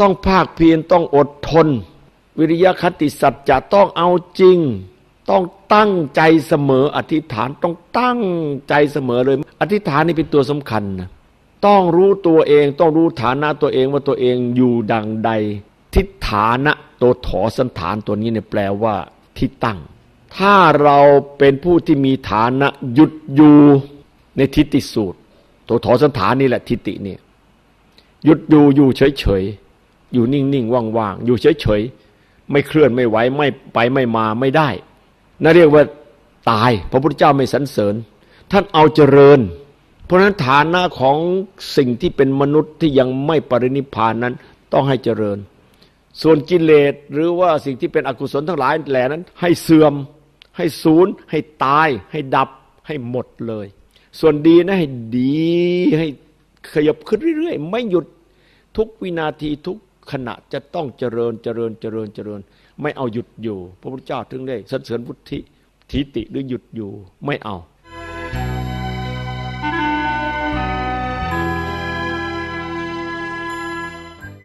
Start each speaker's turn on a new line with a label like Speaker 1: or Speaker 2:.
Speaker 1: ต้องภาคเพียรต้องอดทน วิริยะคติสัจจะต้องเอาจริง ต้องตั้งใจเสมอ อธิษฐานต้องตั้งใจเสมอเลย อธิษฐานนี่เป็นตัวสำคัญนะต้องรู้ตัวเองต้องรู้ฐานะตัวเองว่าตัวเองอยู่ดังใด ทิฏฐานะตัวถอสันฐานตัวนี้เนี่ยแปลว่าที่ตั้ง ถ้าเราเป็นผู้ที่มีฐานะหยุดอยู่ในทิฏฐิสูตร ตัวถอสันฐานนี่แหละทิฏฐิเนี่ยหยุดอยู่อยู่เฉยๆ อยู่นิ่งๆว่างๆอยู่เฉยๆไม่เคลื่อนไม่ไหวไม่ไปไม่มาไม่ได้นั่นเรียกว่าตาย พระพุทธเจ้าไม่สรรเสริญ ท่านเอาเจริญ เพราะฉะนั้นฐานะของสิ่งที่เป็นมนุษย์ที่ยังไม่ปรินิพานนั้นต้องให้เจริญ ส่วนกิเลสหรือว่าสิ่งที่เป็นอกุศลทั้งหลายแหล่นั้น ให้เสื่อม ให้ศูนย์ ให้ตาย ให้ดับให้หมดเลย ส่วนดีนะให้ดีให้ขยับขึ้นเรื่อยๆ ไม่หยุดทุกวินาทีทุก ขณะจะต้องเจริญเจริญเจริญเจริญ ไม่เอาหยุดอยู่ พระพุทธเจ้าถึงได้สรรเสริญวุธิทิติหรือหยุดอยู่ไม่เอา